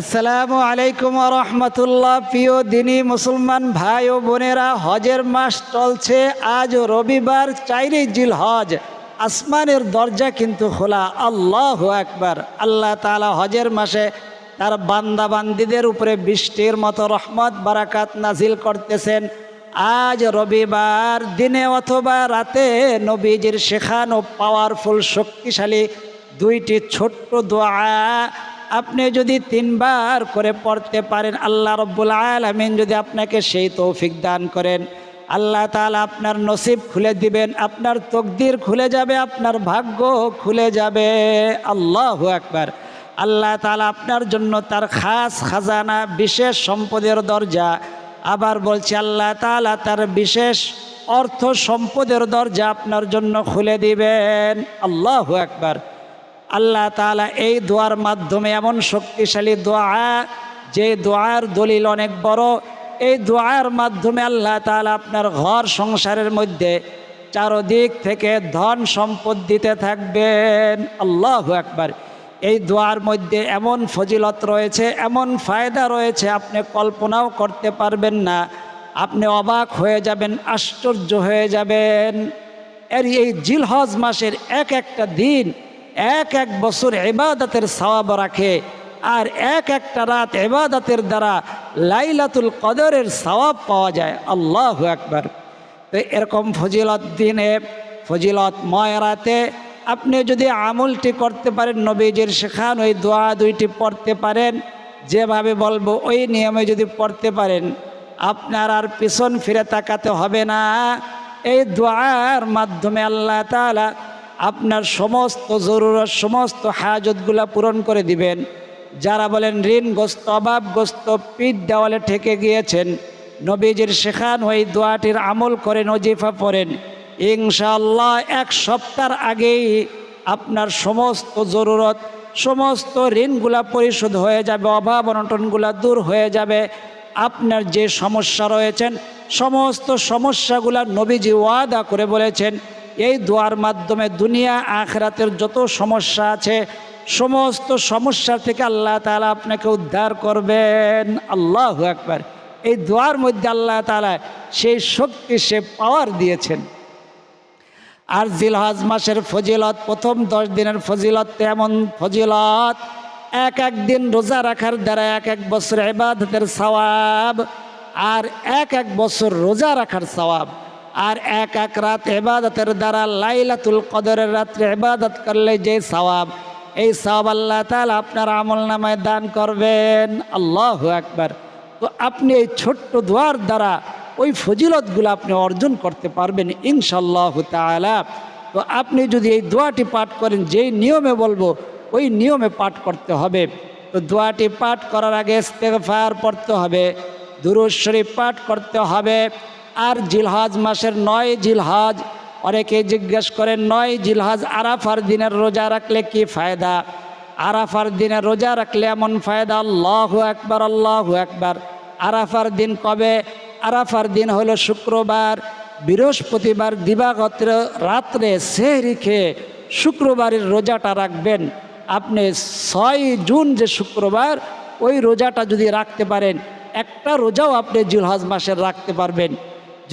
আসসালামু আলাইকুম রহমতুল্লাহ। প্রিয় দিনী মুসলমান ভাই ও বোনেরা, হজের মাস চলছে। আজ রবিবার, চাইরে জিল হজ আসমানের দরজা কিন্তু খোলা। আল্লাহ একবার আল্লাহ তাআলা হজের মাসে তার বান্দাবান্দিদের উপরে বৃষ্টির মতো রহমত, বারাকাত নাজিল করতেছেন। আজ রবিবার দিনে অথবা রাতে নবীজির শেখানো পাওয়ারফুল শক্তিশালী দুইটি ছোট্ট দোয়া আপনি যদি তিনবার করে পড়তে পারেন, আল্লাহ রব্বুল আলমিন যদি আপনাকে সেই তৌফিক দান করেন। আল্লাহ তাআলা আপনার নসিব খুলে দিবেন, আপনার তকদির খুলে যাবে, আপনার ভাগ্য খুলে যাবে। আল্লাহ একবার আল্লাহ তাআলা আপনার জন্য তার খাস খাজানা, বিশেষ সম্পদের দরজা। আবার বলছে, আল্লাহ তাআলা তার বিশেষ অর্থ সম্পদের দরজা আপনার জন্য খুলে দিবেন। আল্লাহ একবার আল্লাহ তাআলা এই দোয়ার মাধ্যমে এমন শক্তিশালী দোয়া, যে দোয়ার দলিল অনেক বড়, এই দোয়ার মাধ্যমে আল্লাহ তাআলা আপনার ঘর সংসারের মধ্যে চারদিক থেকে ধন সম্পদ দিতে থাকবেন। আল্লাহ একবার এই দোয়ার মধ্যে এমন ফজিলত রয়েছে, এমন ফায়দা রয়েছে, আপনি কল্পনাও করতে পারবেন না। আপনি অবাক হয়ে যাবেন, আশ্চর্য হয়ে যাবেন। এর এই জিলহজ মাসের এক একটা দিন এক এক বছর এবাদতের সওয়াব রাখে আর এক একটা রাত এবাদতের দ্বারা লাইলাতুল কদরের সওয়াব পাওয়া যায়। আল্লাহ একবার তো এরকম ফজিলত দিনে, ফজিলত ময় রাতে আপনি যদি আমলটি করতে পারেন, নবীজির শেখান ওই দোয়া দুইটি পড়তে পারেন। যেভাবে বলব, ওই নিয়মে যদি পড়তে পারেন, আপনার আর পিছন ফিরে তাকাতে হবে না। এই দোয়ার মাধ্যমে আল্লাহ তাআলা আপনার সমস্ত জরুরত, সমস্ত হাজতগুলা পূরণ করে দিবেন। যারা বলেন, ঋণগ্রস্ত, অভাবগ্রস্ত, পিঠ দেওয়ালে ঠেকে গিয়েছেন। নবীজির শেখান ওই দোয়াটির আমল করেন অজিফা পড়েন। ইনশাআল্লাহ এক সপ্তাহ আগেই আপনার সমস্ত জরুরত, সমস্ত ঋণগুলা পরিশোধ হয়ে যাবে, অভাব অনটনগুলা দূর হয়ে যাবে। আপনার যে সমস্যা রয়েছেন, সমস্ত সমস্যাগুলা নবীজি ওয়াদা করে বলেছেন। এই দোয়ার মাধ্যমে দুনিয়া আখরাতের যত সমস্যা আছে, সমস্ত সমস্যা থেকে আল্লাহ তালা আপনাকে উদ্ধার করবেন। আল্লাহ একবার এই দোয়ার মধ্যে আল্লাহ তাআলা সেই শক্তি, সে পাওয়ার দিয়েছেন। আর জিলহজ মাসের ফজিলত, প্রথম দশ দিনের ফজিলত তেমন ফজিলত। এক এক দিন রোজা রাখার দ্বারা এক এক বছর এবাদতের সওয়াব, আর এক এক বছর রোজা রাখার সওয়াব। আর এক এক রাত এবাদতের দ্বারা লাইলাতুল কদরের রাত্রে এবাদত করলে যে সওয়াব, এই সওয়াব আল্লাহ তাআলা আপনার আমল নামায় দান করবেন। আল্লাহ একবার তো আপনি এই ছোট্ট দোয়ার দ্বারা ওই ফজিলতগুলো আপনি অর্জন করতে পারবেন ইনশাল্লাহ তাআলা। তো আপনি যদি এই দোয়াটি পাঠ করেন, যেই নিয়মে বলব, ওই নিয়মে পাঠ করতে হবে। তো দোয়াটি পাঠ করার আগে ইস্তেগফার পড়তে হবে, দুরুদ শরীফ পাঠ করতে হবে আর জিলহাজ মাসের নয় জিলহাজ, অনেকে জিজ্ঞেস করেন, নয় জিলহাজ আরাফার দিনের রোজা রাখলে কি ফায়দা? আরাফার দিনে রোজা রাখলে এমন ফায়দা? আল্লাহ একবার আল্লাহ একবার আরাফার দিন কবে? আরাফার দিন হলো শুক্রবার। বৃহস্পতিবার দিবাগত রাত্রে সেহরি খেয়ে শুক্রবারের রোজাটা রাখবেন। আপনি ছয় জুন যে শুক্রবার, ওই রোজাটা যদি রাখতে পারেন, একটা রোজাও আপনি জিলহজ মাসের রাখতে পারবেন।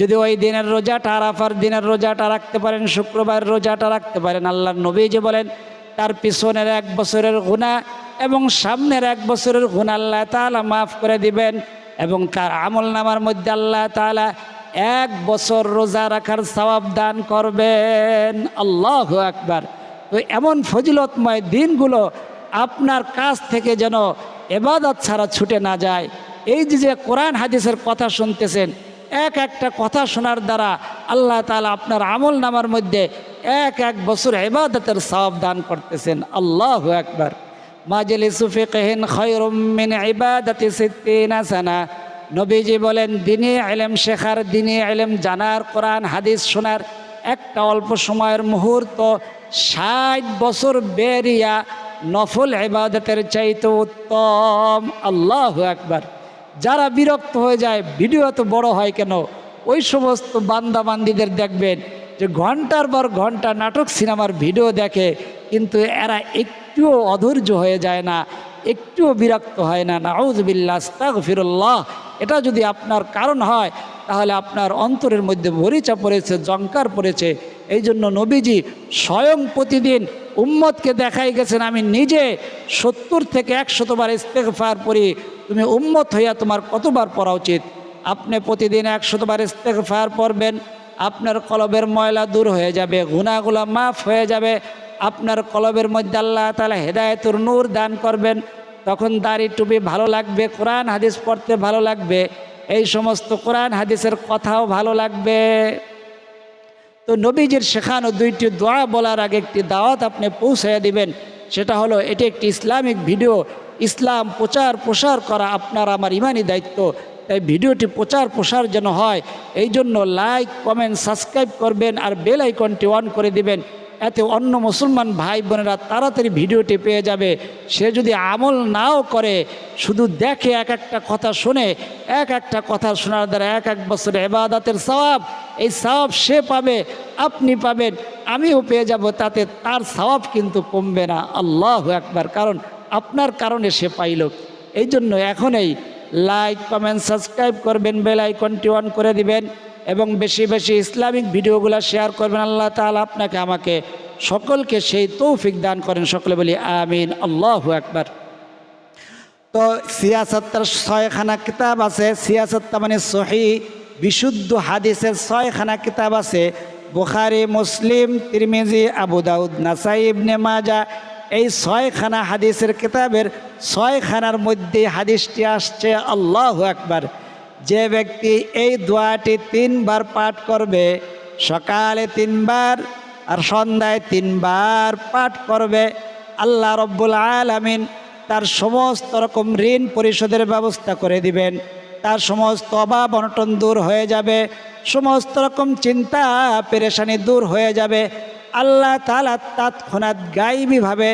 যদি ওই দিনের রোজাটা আরাফার দিনের রোজাটা রাখতে পারেন শুক্রবার রোজাটা রাখতে পারেন আল্লাহ নবী যে বলেন, তার পিছনের এক বছরের গুণা এবং সামনের এক বছরের গুণা আল্লাহ তালা মাফ করে দিবেন এবং তার আমল নামার মধ্যে আল্লাহ তালা এক বছর রোজা রাখার সওয়াব দান করবেন। আল্লাহ একবার তো এমন ফজিলতময় দিনগুলো আপনার কাছ থেকে যেন এবাদত ছাড়া ছুটে না যায়। এই যে কোরআন হাদিসের কথা শুনতেছেন এক একটা কথা শোনার দ্বারা আল্লাহ তালা আপনার আমল নামার মধ্যে এক এক বছর এবাদতের সওয়াব দান করতেছেন। আল্লাহ একবার মাজলিসু ফিকহিন খয়রুম মিন ইবাদাতি সিত্তিনা সানা। নবীজি বলেন, দিনে এলেম শেখার, দিনে এলেম জানার, কোরআন, হাদিস শোনার একটা অল্প সময়ের মুহূর্ত ষাট বছর বেরিয়া নফল ইবাদতের চাইতে উত্তম। আল্লাহ একবার যারা বিরক্ত হয়ে যায়, ভিডিও এত বড় হয় কেন? ওই সমস্ত বান্দা বান্দিদের দেখবেন যে ঘণ্টার পর ঘণ্টা নাটক, সিনেমার ভিডিও দেখে, কিন্তু এরা একটুও অধৈর্য হয়ে যায় না। একটুও বিরক্ত হয় না। নাউজবিল্লা আস্তাগফিরুল্লাহ। এটা যদি আপনার কারণ হয়, তাহলে আপনার অন্তরের মধ্যে ভরিচা পড়েছে জঙ্কার পড়েছে। এই জন্য নবীজি স্বয়ং প্রতিদিন উম্মতকে দেখাই গেছেন, আমি নিজে সত্তর থেকে একশতবার ইস্তেকফার পড়ি। তুমি উম্মত হইয়া তোমার কতবার পড়া উচিত? আপনি প্রতিদিন একশতবার ইস্তেকফার পড়বেন, আপনার কলবের ময়লা দূর হয়ে যাবে গুণাগুলা মাফ হয়ে যাবে আপনার কলবের মধ্যে আল্লাহ তালা হেদায়তুর নূর দান করবেন, তখন দাড়ি টুপি ভালো লাগবে, কোরআন হাদিস পড়তে ভালো লাগবে, এই সমস্ত কোরআন হাদিসের কথাও ভালো লাগবে। তো নবীজির শেখানো দুইটি দোয়া বলার আগে একটি দাওয়াত আপনি পৌঁছাইয়া দিবেন, সেটা হলো এটি একটি ইসলামিক ভিডিও, ইসলাম প্রচার প্রসার করা আপনার আমার ইমানই দায়িত্ব, তাই ভিডিওটি প্রচার প্রসার যেন হয় এই জন্য লাইক, কমেন্ট, সাবস্ক্রাইব করবেন আর বেল আইকনটি অন করে দিবেন। এতে অন্য মুসলমান ভাই বোনেরা তাড়াতাড়ি ভিডিওটি পেয়ে যাবে। সে যদি আমল নাও করে, শুধু দেখে এক একটা কথা শুনে, এক একটা কথা শোনার দ্বারা এক এক বছর এবাদাতের সওয়াব, এই সওয়াব সে পাবে, আপনি পাবেন, আমিও পেয়ে যাব, তাতে তার সওয়াব কিন্তু কমবে না। আল্লাহ একবার কারণ আপনার কারণে সে পাইল। এই জন্য এখনই লাইক কমেন্ট সাবস্ক্রাইব করবেন বেল আইকনটি অন করে দিবেন। এবং বেশি বেশি ইসলামিক ভিডিওগুলো শেয়ার করবেন। আল্লাহ তাআলা আপনাকে, আমাকে সকলকে সেই তৌফিক দান করেন। সকলে বলি আমিন, আল্লাহ একবার তো সিয়াসত্তার ছয়খানা কিতাব আছে সিয়াসত্তা মানে সহি, বিশুদ্ধ হাদিসের ছয়খানা কিতাব আছে। বুখারি, মুসলিম, তিরমিজি, আবু দাউদ, নাসাই, ইবনে মাজা এই ছয়খানা হাদিসের কিতাবের ছয়খানার মধ্যে হাদিসটি আসছে, আল্লাহ একবার যে ব্যক্তি এই দোয়াটি তিনবার পাঠ করবে, সকালে তিনবার আর সন্ধ্যায় তিনবার পাঠ করবে, আল্লাহ রব্বুল আলামিন তার সমস্ত রকম ঋণ পরিশোধের ব্যবস্থা করে দিবেন। তার সমস্ত অভাব অনটন দূর হয়ে যাবে, সমস্ত রকম চিন্তা পেরেশানি দূর হয়ে যাবে। আল্লাহ তালা তৎক্ষণাৎ গাইবীভাবে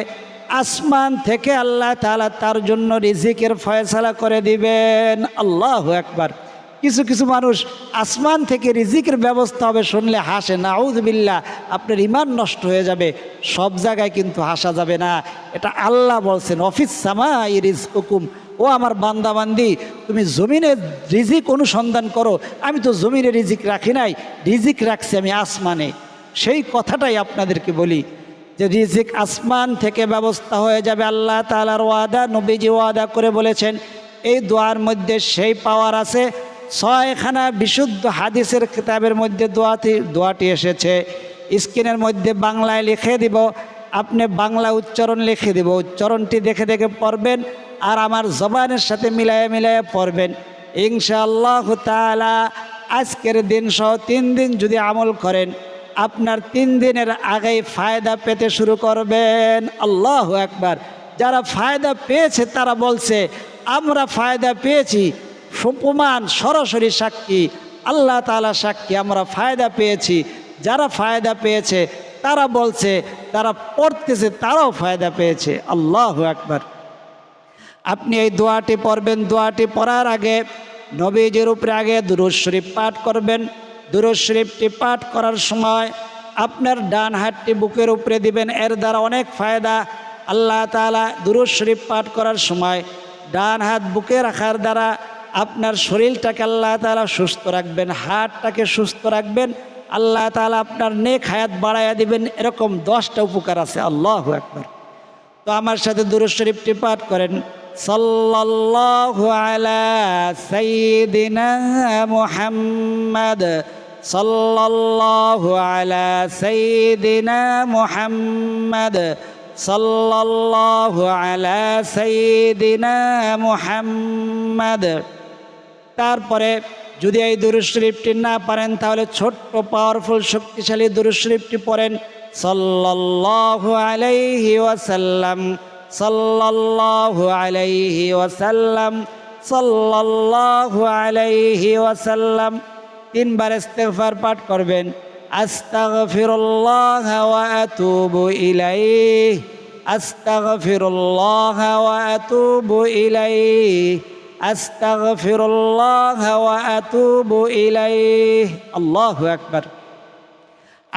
আসমান থেকে আল্লাহ তালা তার জন্য রিজিকের ফয়সালা করে দিবেন। আল্লাহ একবার কিছু কিছু মানুষ আসমান থেকে রিজিকের ব্যবস্থা হবে শুনলে হাসে নাউজবিল্লা আপনার ইমান নষ্ট হয়ে যাবে। সব জায়গায় কিন্তু হাসা যাবে না। এটা আল্লাহ বলছেন, অফিস সামা ইরিজ হুকুম ও আমার বান্দাবান্দি, তুমি জমিনে রিজিক অনুসন্ধান করো। আমি তো জমিনে রিজিক রাখি নাই, রিজিক রাখছি আমি আসমানে। সেই কথাটাই আপনাদেরকে বলি। যে রিজিক আসমান থেকে ব্যবস্থা হয়ে যাবে, আল্লাহ তালার ওয়াদা, নবীজি ওয়াদা করে বলেছেন, এই দোয়ার মধ্যে সেই পাওয়ার আছে। ছয়খানা বিশুদ্ধ হাদিসের কিতাবের মধ্যে দোয়াটি দোয়াটি এসেছে। স্ক্রিনের মধ্যে বাংলায় লিখে দিব, আপনি বাংলা উচ্চারণ লিখে দিব। উচ্চারণটি দেখে দেখে পড়বেন আর আমার জবানের সাথে মিলায়ে মিলায়ে পড়বেন। ইনশাআল্লাহ তালা আজকের দিন সহ তিন দিন যদি আমল করেন আপনার তিন দিনের আগেই ফায়দা পেতে শুরু করবেন। আল্লাহ একবার যারা ফায়দা পেয়েছে, তারা বলছে, আমরা ফায়দা পেয়েছি। সুপ্রমাণ সরাসরি সাক্ষী। আল্লাহ তালা সাক্ষী, আমরা ফায়দা পেয়েছি। যারা ফায়দা পেয়েছে, তারা বলছে, তারা পড়তেছে, তারাও ফায়দা পেয়েছে। আল্লাহ একবার আপনি এই দোয়াটি পড়বেন। দোয়াটি পড়ার আগে নবীজির উপরে আগে দুরুজ শরীফ পাঠ করবেন। দুরুজ শরীফটি পাঠ করার সময় আপনার ডান হাতটি বুকের উপরে দিবেন। এর দ্বারা অনেক ফায়দা। আল্লাহ তালা দুরুজ শরীফ পাঠ করার সময় ডান হাত বুকে রাখার দ্বারা আপনার শরীরটাকে আল্লাহ তালা সুস্থ রাখবেন, হাতটাকে সুস্থ রাখবেন। আল্লাহ তালা আপনার নেক হায়াত বাড়াইয়া দিবেন। এরকম দশটা উপকার আছে। আল্লাহ একবার তো আমার সাথে দুরুজ শরীফটি পাঠ করেন। মুহাম্মদ সাল্লাল্লাহু আলা সাইয়্যিদিনা মুহাম্মদ সাল্লাল্লাহু আলা সাইয়্যিদিনা মুহাম্মদ। তারপরে যদি এই দুরুজ শরীফটি না পারেন, তাহলে ছোট্ট পাওয়ারফুল শক্তিশালী দুরুজ শরীফটি পড়েন সাল্লাল্লাহু আলাইহি ওয়াসাল্লাম। সাল্লাল্লাহু আলাইহি ওয়াসাল্লাম, সাল্লাল্লাহু আলাইহি ওয়াসাল্লাম তিনবার ইস্তেগফার পাঠ করবেন। আস্তাগফিরুল্লাহ ওয়া আতুবু ইলাইহি, আস্তাগফিরুল্লাহ ওয়া আতুবু ইলাইহি, আস্তাগফিরুল্লাহ ওয়া আতুবু ইলাইহি। আল্লাহু আকবার।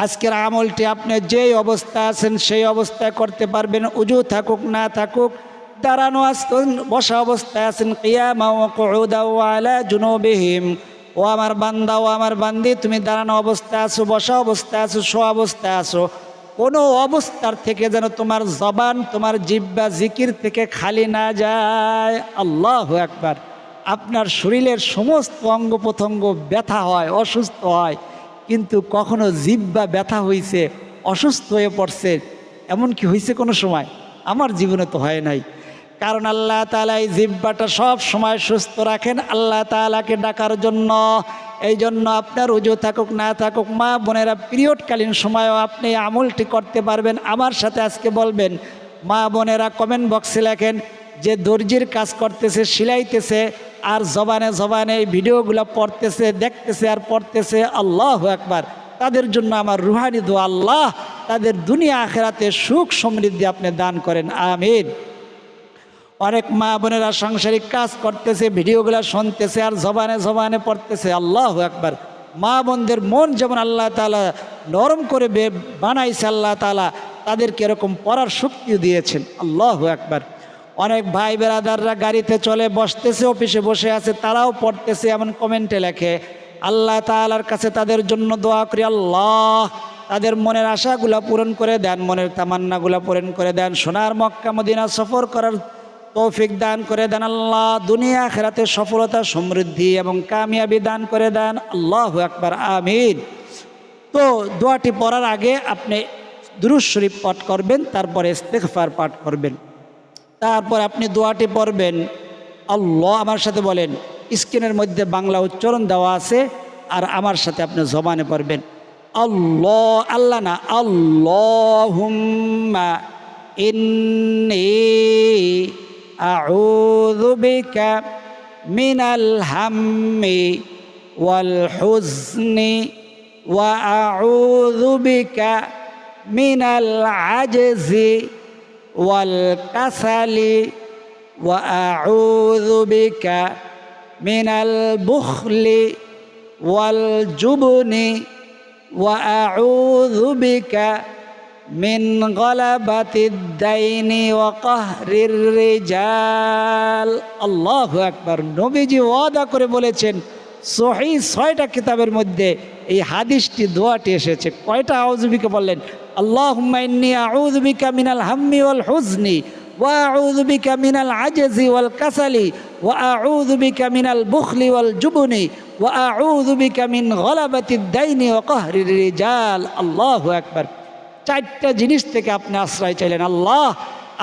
আজকের আমলটি আপনি যেই অবস্থা আছেন, সেই অবস্থায় করতে পারবেন। উজু থাকুক, না থাকুক, দাঁড়ানো আসতেন বসা অবস্থায় আছেন। কিয়ামা ও কুউদা ওয়া আলা জুনুবিহিম। ও আমার বান্দা, ও আমার বান্দি, তুমি দাঁড়ানো অবস্থায় আছো, বসা অবস্থায় আছো শো অবস্থায় আছো। কোনো অবস্থার থেকে যেন তোমার জবান, তোমার জিব্বা জিকির থেকে খালি না যায়। আল্লাহ একবার আপনার শরীরের সমস্ত অঙ্গ প্রত্যঙ্গ ব্যথা হয়, অসুস্থ হয়। কিন্তু কখনো জিব্বা ব্যথা হয়েছে অসুস্থ হয়ে পড়ছে এমন কি হয়েছে কোনো সময়, আমার জীবনে তো হয় নাই। কারণ আল্লাহ তালা এই জিব্বাটা সব সময় সুস্থ রাখেন, আল্লাহ তালাকে ডাকার জন্য। এই জন্য আপনার উজু থাকুক, না থাকুক, মা বোনেরা পিরিয়ডকালীন সময়ও আপনি আমলটি করতে পারবেন। আমার সাথে আজকে বলবেন, মা বোনেরা কমেন্ট বক্সে লেখেন, যে দর্জির কাজ করতেছে, সিলাইতেছে আর জবানে জবানে এই ভিডিওগুলো পড়তেছে, দেখতেছে আর পড়তেছে, আল্লাহ একবার তাদের জন্য আমার রুহানি দো আল্লাহ তাদের দুনিয়া আখেরাতে সুখ সমৃদ্ধি আপনি দান করেন, আমিন। অনেক মা বোনেরা সাংসারিক কাজ করতেছে, ভিডিওগুলো শুনতেছে আর জবানে জবানে পড়তেছে, আল্লাহ একবার মা বোনদের মন যেমন আল্লাহ তালা নরম করে বানাইছে, আল্লাহ তালা তাদেরকে এরকম পড়ার শক্তিও দিয়েছেন, আল্লাহ একবার অনেক ভাই বেরাদাররা গাড়িতে চলে, বসতেছে, অফিসে বসে আছে, তারাও পড়তেছে, এমন কমেন্টে লেখে, আল্লাহ তালার কাছে তাদের জন্য দোয়া করি, আল্লাহ, তাদের মনের আশাগুলা পূরণ করে দেন, মনের তামান্নাগুলা পূরণ করে দেন, সোনার মক্কা মদিনা সফর করার তৌফিক দান করে দেন, আল্লাহ, দুনিয়া খেরাতে সফলতা, সমৃদ্ধি এবং কামিয়াবি দান করে দেন, আল্লাহ আকবার, আমিন। তো দোয়াটি পড়ার আগে আপনি দুরুজ শরীফ পাঠ করবেন, তারপরে ইস্তেগফার পাঠ করবেন। তারপর আপনি দোয়াটি পড়বেন। আল্লাহ আমার সাথে বলেন, স্ক্রিনের মধ্যে বাংলা উচ্চারণ দেওয়া আছে আর আমার সাথে আপনি জবানে পড়বেন। আল্লাহ আল্লাহ না, আল্লাহুম্মা ইন্নী আউযু বিকা মিনাল হাম্মি ওয়াল হুজনি ওয়া আউযু বিকা মিনাল আজজি والكسل وأعوذ بك من البخل والجبن وأعوذ بك من غلبة الدين وقهر الرجال الله أكبر নবীজি ওয়াদা করে বলেছেন সহি ছয়টা কিতাবের মধ্যে এই হাদিসটি, দোয়াটি এসেছে। কয়টা আউজুবিকে বললেন? আল্লাহ ইন্নী আউযু বিকা মিনাল হাম্মি ওয়াল হুজনি কাসালি, ওয়া আউযু বিকা মিনাল বুখলি ওয়াল জুবনি, ওয়া আউযু বিকা মিন গলাবাতিদ দাইনি ওয়া কাহরির রিজাল। আল্লাহু আকবার। চারটা জিনিস থেকে আপনি আশ্রয় চাইলেন। আল্লাহ,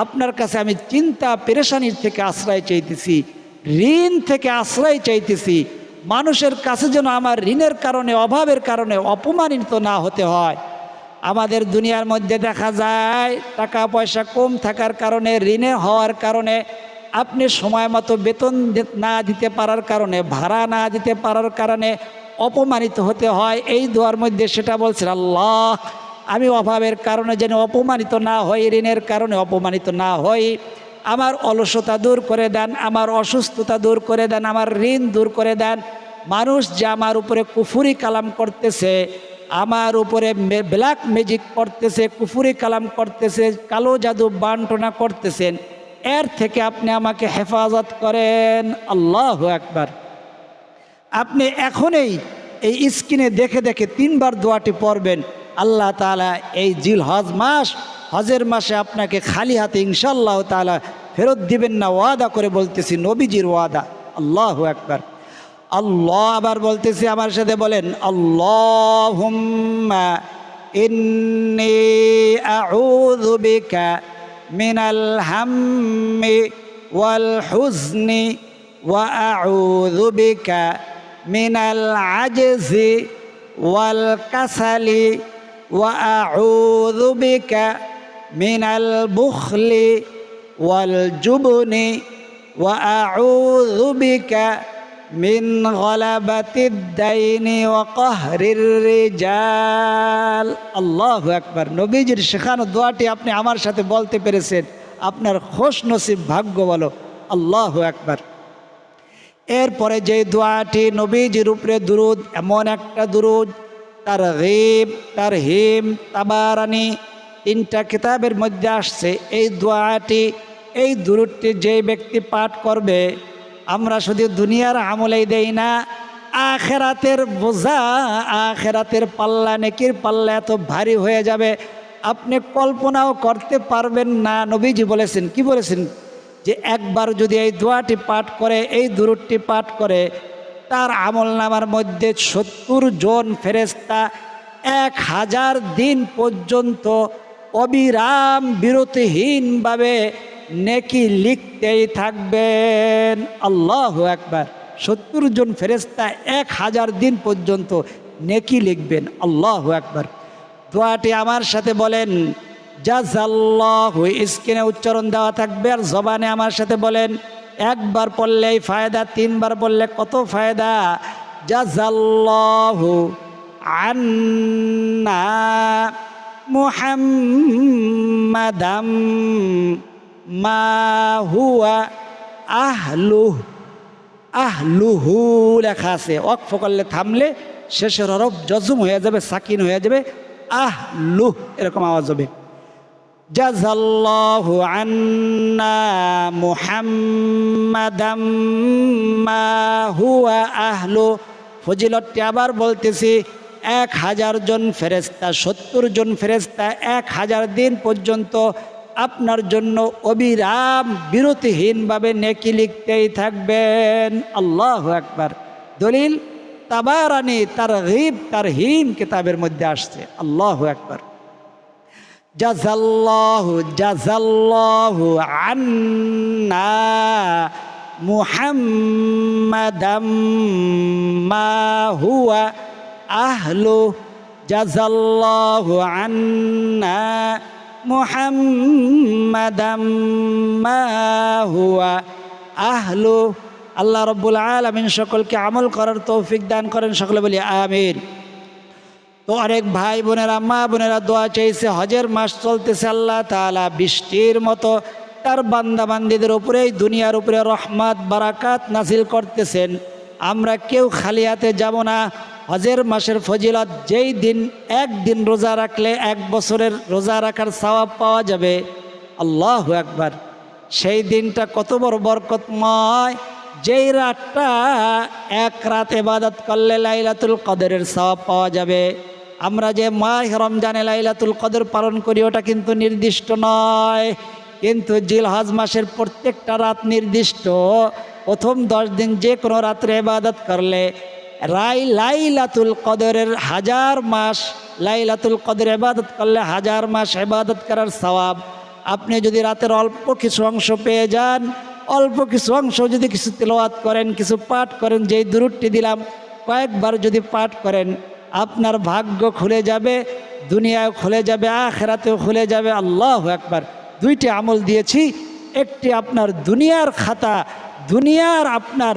আপনার কাছে আমি চিন্তা, পেরেশানির থেকে আশ্রয় চাইতেছি, ঋণ থেকে আশ্রয় চাইতেছি মানুষের কাছে যেন আমার ঋণের কারণে, অভাবের কারণে অপমানিত না হতে হয়। আমাদের দুনিয়ার মধ্যে দেখা যায়, টাকা পয়সা কম থাকার কারণে, ঋণে হওয়ার কারণে, আপনি সময় মতো বেতন না দিতে পারার কারণে, ভাড়া না দিতে পারার কারণে অপমানিত হতে হয়। এই দোয়ার মধ্যে সেটা বলছেন, আল্লাহ, আমি অভাবের কারণে যেন অপমানিত না হই, ঋণের কারণে অপমানিত না হই। আমার অলসতা দূর করে দেন, আমার অসুস্থতা দূর করে দেন, আমার ঋণ দূর করে দেন। মানুষ যে আমার উপরে কুফুরি কালাম করতেছে, আমার উপরে ব্ল্যাক ম্যাজিক করতেছে, কুফুরি কালাম করতেছে, কালো জাদু বান্টনা করতেছেন, এর থেকে আপনি আমাকে হেফাজত করেন। আল্লাহ একবার আপনি এখনই এই স্ক্রিনে দেখে দেখে তিনবার দোয়াটি পড়বেন। আল্লাহ তালা এই জিল হজ মাস হজের মাসে আপনাকে খালি হাতে ইনশাল্লাহ তালা ফেরত দিবেন না ওয়াদা করে বলতেছি নবীজির ওয়াদা আল্লাহ একবার আল্লাহ আবার বলতেছি আমার সাথে বলেন আল্লাহ ইন্নি আউযু বিকা মিনাল হাম্মি ওয়াল হুজনি وأعوذ بك من العجز والكسل وأعوذ بك من البخل والجبن وأعوذ بك من غلبة الدين وقهر الرجال الله أكبر নবীজির শেখানো দোয়াটি আপনি আমার সাথে বলতে পেরেছেন আপনার খোশ নসিব ভাগ্য বলো আল্লাহ আকবার এরপরে যে দোয়াটি নবীজির উপরে দুরুদ এমন একটা দুরুদ তার গিব তার হিম তাবারানি তিনটা কিতাবের মধ্যে আসছে, এই দোয়াটি, এই দূরটি যে ব্যক্তি পাঠ করবে, আমরা শুধু দুনিয়ার আমলেই দেই না, আখেরাতের বোঝা, আখেরাতের পাল্লা, নেকির পাল্লা এত ভারী হয়ে যাবে। আপনি কল্পনাও করতে পারবেন না, নবীজি বলেছেন, কি বলেছেন? যে একবার যদি এই দোয়াটি পাঠ করে, এই দূরটি পাঠ করে, তার আমল নামার মধ্যে সত্তর জন ফেরেস্তা এক হাজার দিন পর্যন্ত অবিরাম বিরতিহীনভাবে নেকি লিখতেই থাকবেন। আল্লাহ একবার সত্তর জন ফেরেস্তা এক হাজার দিন পর্যন্ত নেকি লিখবেন। আল্লাহ একবার দোয়াটি আমার সাথে বলেন জাজাল্লাহু স্ক্রিনে উচ্চারণ দেওয়া থাকবে আর জবানে আমার সাথে বলেন, একবার পড়লেই ফায়দা, তিনবার বললে কত ফায়দা? জাজাল্লাহু আন্না। মুহাম্মাদাম মা হুয়া আহলুহ, আহলুহু লেখা আছে। অক্ফ করলে থামলে শেষের হরফ জজুম হয়ে যাবে, সাকিন হয়ে যাবে, আহলুহ এরকম আওয়াজ হবে। জাজাল্লাহু আন্না মুহাম্মাদাম মা হুয়া আহলু ফজিলতটি আবার বলতেছি এক হাজার জন ফেরেস্তা সত্তর জন ফেরেস্তা এক হাজার দিন পর্যন্ত আপনার জন্য অবিরাম বিরতিহীনভাবে নেকি লিখতেই থাকবেন। আল্লাহ একবার দলিল, তাবারানি তার হিব তার হিম কিতাবের মধ্যে আসছে। আল্লাহ একবার জাজাল্লাহু জাজাল্লাহু আন্না মুহাম্মাদাম মা হুয়া আহলু হুয়া আহলু। আল্লাহ রব্বুল আলমিন সকলকে আমল করার তৌফিক দান করেন, সকলে বলি আমিন। তো অনেক ভাই বোনেরা, মা বোনেরা দোয়া চাইছে, হজের মাস চলতেছে, আল্লাহ তালা বৃষ্টির মতো তার বান্দাবান্দিদের উপরেই দুনিয়ার উপরে রহমাত, বারাকাত নাজিল করতেছেন। আমরা কেউ খালি হাতে যাব না হজের মাসের ফজিলত যেই দিন একদিন রোজা রাখলে এক বছরের রোজা রাখার সওয়াব পাওয়া যাবে। আল্লাহ একবার সেই দিনটা কত বড় বরকতময়। যেই রাতটা এক রাত এবাদত করলে লাইলাতুল কদরের সওয়াব পাওয়া যাবে। আমরা যে মাহ রমজানে লাইলাতুল কদর পালন করি, ওটা কিন্তু নির্দিষ্ট নয়। কিন্তু জিল হজ মাসের প্রত্যেকটা রাত নির্দিষ্ট। প্রথম দশ দিন যে কোনো রাত্রে এবাদত করলে রাই লাইলাতুল কদরের হাজার মাস, লাইলাতুল কদর এবাদত করলে হাজার মাস এবাদত করার সওয়াব। আপনি যদি রাতের অল্প কিছু অংশ পেয়ে যান, অল্প কিছু অংশ যদি কিছু তেলাওয়াত করেন, কিছু পাঠ করেন, যেই দূরটি দিলাম, কয়েকবার যদি পাঠ করেন, আপনার ভাগ্য খুলে যাবে দুনিয়ায় খুলে যাবে, আখেরাতেও খুলে যাবে। আল্লাহ একবার দুইটি আমল দিয়েছি, একটি আপনার দুনিয়ার খাতা, দুনিয়ার আপনার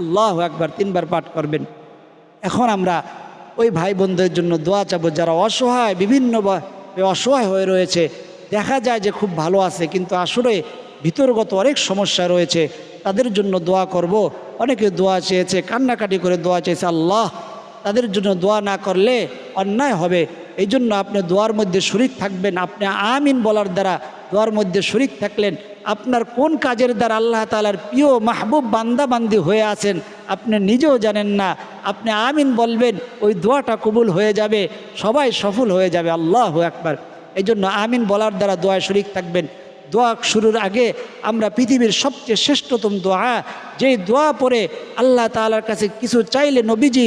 আল্লাহু একবার তিনবার পাঠ করবেন। এখন আমরা ওই ভাই বোনদের জন্য দোয়া চাবো, যারা অসহায়, বিভিন্ন অসহায় হয়ে রয়েছে। দেখা যায় যে খুব ভালো আছে, কিন্তু আসলে ভিতরগত অনেক সমস্যা রয়েছে। তাদের জন্য দোয়া করব। অনেকে দোয়া চেয়েছে, কান্নাকাটি করে দোয়া চেয়েছে, আল্লাহ, তাদের জন্য দোয়া না করলে অন্যায় হবে। এই জন্য আপনি দোয়ার মধ্যে শরিক থাকবেন। আপনি আমিন বলার দ্বারা দোয়ার মধ্যে শরিক থাকলেন। আপনার কোন কাজের দ্বারা আল্লাহ তালার প্রিয় মাহবুব বান্দাবান্দি হয়ে আছেন আপনি নিজেও জানেন না। আপনি আমিন বলবেন, ওই দোয়াটা কবুল হয়ে যাবে, সবাই সফল হয়ে যাবে। আল্লাহ একবার এই জন্য আমিন বলার দ্বারা দোয়ায় শরিক থাকবেন। দোয়া শুরুর আগে আমরা পৃথিবীর সবচেয়ে শ্রেষ্ঠতম দোয়া, যেই দোয়া পরে আল্লাহ তালার কাছে কিছু চাইলে নবীজি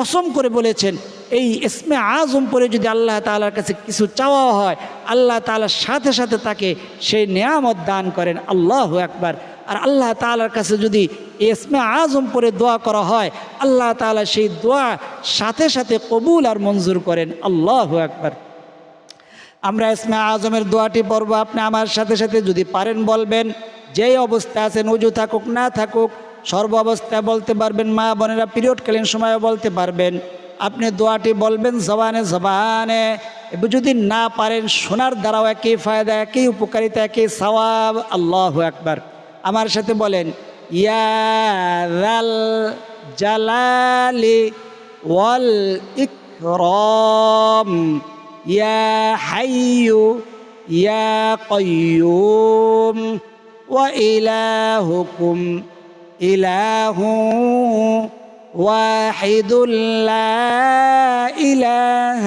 অসম করে বলেছেন এই ইসমে আজম পরে যদি আল্লাহ তালার কাছে কিছু চাওয়া হয়, আল্লাহ তালার সাথে সাথে তাকে সেই নিয়ামত দান করেন। আল্লাহ একবার আর আল্লাহ তালার কাছে যদি ইসমে আজম পরে দোয়া করা হয়, আল্লাহ তালা সেই দোয়া সাথে সাথে কবুল আর মঞ্জুর করেন। আল্লাহ একবার আমরা ইসমে আজমের দোয়াটি পড়ব। আপনি আমার সাথে সাথে যদি পারেন বলবেন, যেই অবস্থা আছেন উজু থাকুক, না থাকুক সর্ব অবস্থায় বলতে পারবেন, মা বোনেরা পিরিয়ডকালীন সময়ও বলতে পারবেন। আপনি দোয়াটি বলবেন জবানে জবানে। যদি না পারেন, শোনার দ্বারাও একই ফায়দা, একই উপকারিতা, একই সওয়াব। আল্লাহ একবার আমার সাথে বলেন ইয়াল জালালি ওয়াল ইকরম, ইয়া হাইয়ু, ইয়া কয়্যুম ওয়া ইলাহুকুম, ইলাহু واحد لا إله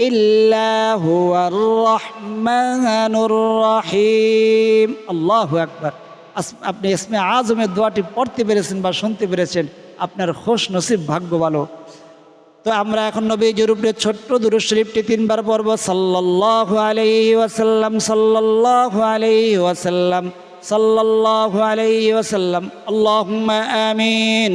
إلا هو الرحمن الرحيم الله أكبر আস- আপনি ইসমে আজমের দোয়াটি পড়তে পেরেছেন বা শুনতে পেরেছেন আপনার খোশ নসিব ভাগ্য ভালো তো আমরা এখন নবীজির উপরে ছোট্ট দুরু শরীফটি তিনবার পড়ব সাল্লাল্লাহু আলাইহি ওয়াসাল্লাম সাল্লাল্লাহু আলাইহি ওয়াসাল্লাম সাল্লাল্লাহু আলাইহি ওয়াসাল্লাম আল্লাহুম্মা আমিন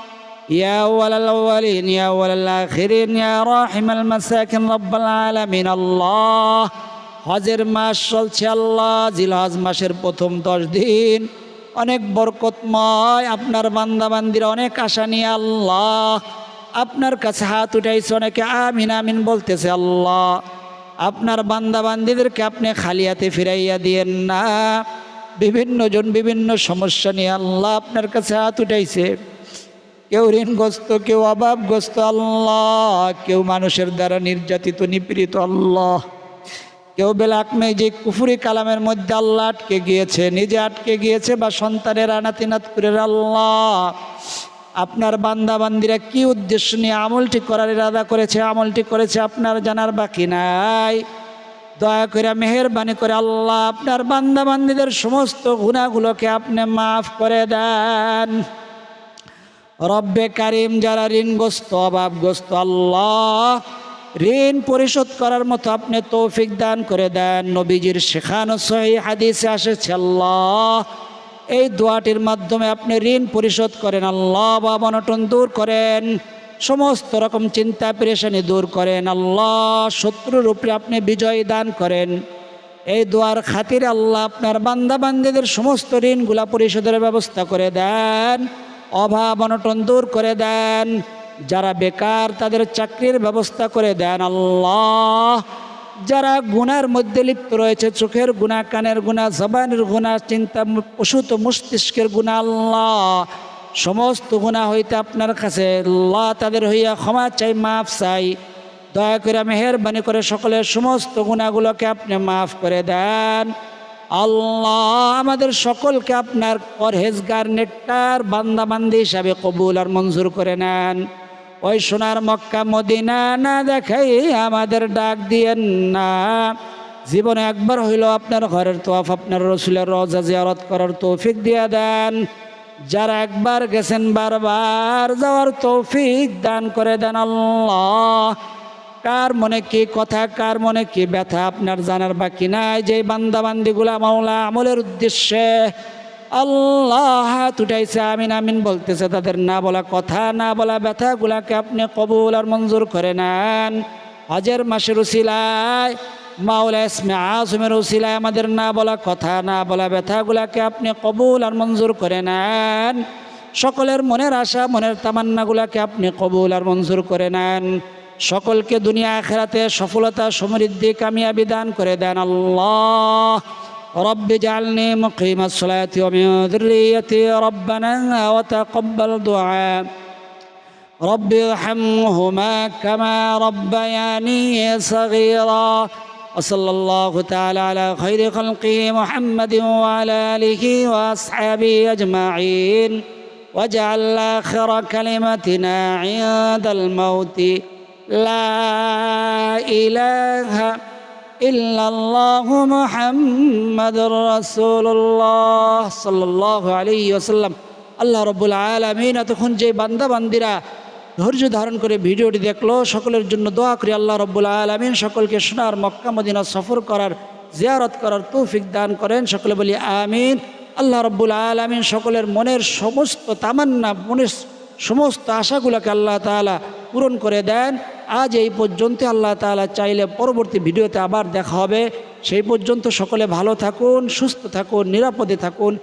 يا أول الأولين يا أول الآخرين يا راحم المساكن رب العالمين الله হজের মাস চলছে আল্লাহ জিলহজ মাসের প্রথম দশ দিন অনেক বরকতময় আপনার বান্দাবান্দির অনেক আশা নিয়ে আল্লাহ আপনার কাছে হাত উঠাইছে অনেকে আমিন আমিন বলতেছে আল্লাহ আপনার বান্দাবান্দিদেরকে আপনি খালি হাতে ফিরাইয়া দিয়েন না বিভিন্ন জন বিভিন্ন সমস্যা নিয়ে আল্লাহ আপনার কাছে হাত উঠাইছে কেউ ঋণগ্রস্ত, কেউ অভাবগ্রস্ত, আল্লাহ। কেউ মানুষের দ্বারা নির্যাতিত, নিপীড়িত, আল্লাহ। কেউ বেলাকমে যে কুফুরি কালামের মধ্যে আল্লাহ আটকে গিয়েছে, নিজে আটকে গিয়েছে বা সন্তানের আনাতিনাত করে আল্লাহ। আপনার বান্দা বান্দিরা কি উদ্দেশ্য নিয়ে আমলটি করার ইরাদা করেছে, আমলটি করেছে আপনার জানার বাকি নাই? দয়া করে মেহরবানি করে আল্লাহ, আপনার বান্দা বান্দিদের সমস্ত গুণাগুলোকে আপনি মাফ করে দেন। রব্বে কারিম যারা ঋণগ্রস্ত, অভাবগ্রস্ত, আল্লাহ ঋণ পরিশোধ করার মতো আপনি তৌফিক দান করে দেন। নবীজির শেখানো সহি হাদিসে আসেছে, আল্লাহ এই দোয়াটির মাধ্যমে আপনি ঋণ পরিশোধ করেন, আল্লাহ বা অনটন দূর করেন, সমস্ত রকম চিন্তা পেরেশানি দূর করেন, আল্লাহ শত্রুর উপরে আপনি বিজয় দান করেন। এই দোয়ার খাতিরে আল্লাহ আপনার বান্দা বান্দিদের সমস্ত ঋণগুলা পরিশোধের ব্যবস্থা করে দেন। অভাব অনটন দূর করে দেন। যারা বেকার, তাদের চাকরির ব্যবস্থা করে দেন আল্লাহ। যারা গুনার মধ্যে লিপ্ত রয়েছে, চোখের গুণা, কানের গুণা, জবানের গুণা, চিন্তা পশুত মস্তিষ্কের গুণা আল্লাহ। সমস্ত গুণা হইতে আপনার কাছে। আল্লাহ তাদের হইয়া ক্ষমা চাই, মাফ চাই। দয়া করে মেহরবানি করে সকলের সমস্ত গুণাগুলোকে আপনি মাফ করে দেন। আল্লাহ আমাদের সকলকে আপনার পরহেজগার, নেকটার, বান্দাবান্দি হিসাবে কবুল আর মঞ্জুর করে নেন। ওই সোনার মক্কা, মদিনা না দেখাই আমাদের ডাক দিয়েন না। জীবনে একবার হইল আপনার ঘরের তোয়াফ, আপনার রসুলের রজা জিয়ারত করার তৌফিক দিয়ে দেন। যারা একবার গেছেন বারবার যাওয়ার তৌফিক দান করে দেন আল্লাহ। কার মনে কি কথা, কার মনে কি ব্যথা, আপনার জানার বাকি নাই। যে বান্দা বান্দিগুলা মাওলা আমলের উদ্দেশ্যে আল্লাহ হাত উঠাইছে, আমিন আমিন বলতেছে, তাদের না বলা কথা, না বলা ব্যথাগুলাকে আপনি কবুল আর মঞ্জুর করে নেন। হজের মাসের উসিলায়, মাওলা ইসমে আজমের উসিলায় আমাদের না বলা কথা, না বলা ব্যথাগুলাকে আপনি কবুল আর মঞ্জুর করে নেন। সকলের মনের আশা, মনের তামান্নাগুলাকে আপনি কবুল আর মঞ্জুর করে নেন। সকলকে দুনিয়া আখেরাতে সফলতা সমৃদ্ধি কামিয়াবি দান করে দেন আল্লাহ رب اجعلني مقيم الصلاة ومن ذريتي ربنا وتقبل دعاء رب ارحمهما كما ربياني صغيرا وصلى الله تعالى على خير خلقه محمد وعلى آله وأصحابه أجمعين واجعل آخر كلمتنا عند الموت لا إله ইল্লাল্লাহু মুহাম্মাদুর রাসূলুল্লাহ সাল্লাল্লাহু আলাইহি ওয়াসাল্লাম আল্লাহ রব্বুল আলামিন এতক্ষণ যে বান্দা বান্দিরা ধৈর্য ধারণ করে ভিডিওটি দেখলো সকলের জন্য দোয়া করি আল্লাহ রব্বুল আলমিন সকলকে সোনার মক্কা মদিনা সফর করার জিয়ারত করার তৌফিক দান করেন সকলে বলি আমিন আল্লাহ রব্বুল আলমিন সকলের মনের সমস্ত তামান্না মনের সমস্ত আশাগুলোকে আল্লাহ তালা পূরণ করে দেন। আজ এই পর্যন্ত আল্লাহ তালা চাইলে পরবর্তী ভিডিওতে আবার দেখা হবে। সেই পর্যন্ত সকলে ভালো থাকুন, সুস্থ থাকুন, নিরাপদে থাকুন।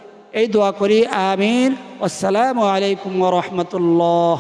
এই দোয়া করি, আমিন। আসসালামু আলাইকুম রহমতুল্লাহ।